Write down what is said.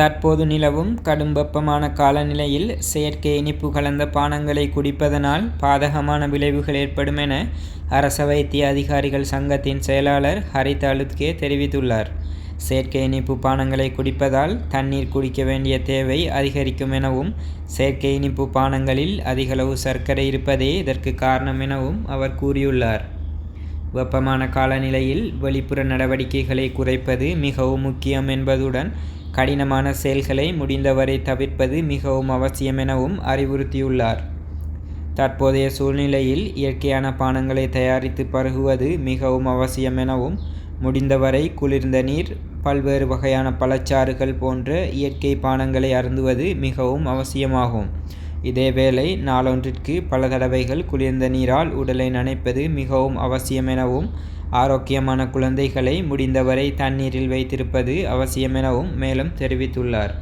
தற்போது நிலவும் கடும் வெப்பமான காலநிலையில் செயற்கை இனிப்பு கலந்த பானங்களை குடிப்பதனால் பாதகமான விளைவுகள் ஏற்படும் என அரச வைத்திய அதிகாரிகள் சங்கத்தின் செயலாளர் ஹரித் அலுத்கே தெரிவித்துள்ளார். செயற்கை இனிப்பு பானங்களை குடிப்பதால் தண்ணீர் குடிக்க வேண்டிய தேவை அதிகரிக்கும் எனவும் செயற்கை இனிப்பு பானங்களில் அதிகளவு சர்க்கரை இருப்பதே இதற்கு காரணம் எனவும் அவர் கூறியுள்ளார். வெப்பமான காலநிலையில் வெளிப்புற நடவடிக்கைகளை குறைப்பது மிகவும் முக்கியம் என்பதுடன் கடினமான செயல்களை முடிந்தவரை தவிர்ப்பது மிகவும் அவசியம் எனவும் அறிவுறுத்தியுள்ளார். தற்போதைய சூழ்நிலையில் இயற்கையான பானங்களை தயாரித்து பருகுவது மிகவும் அவசியம் எனவும் முடிந்தவரை குளிர்ந்த நீர் பல்வேறு வகையான பழச்சாறுகள் போன்ற இயற்கை பானங்களை அருந்துவது மிகவும் அவசியமாகும். இதேவேளை நாளொன்றிற்கு பல தடவைகள் குளிர்ந்த நீரால் உடலை நனைப்பது மிகவும் அவசியம் எனவும் ஆரோக்கியமான குழந்தைகளை முடிந்தவரை தண்ணீரில் வைத்திருப்பது அவசியம் எனவும் மேலும் தெரிவித்துள்ளார்.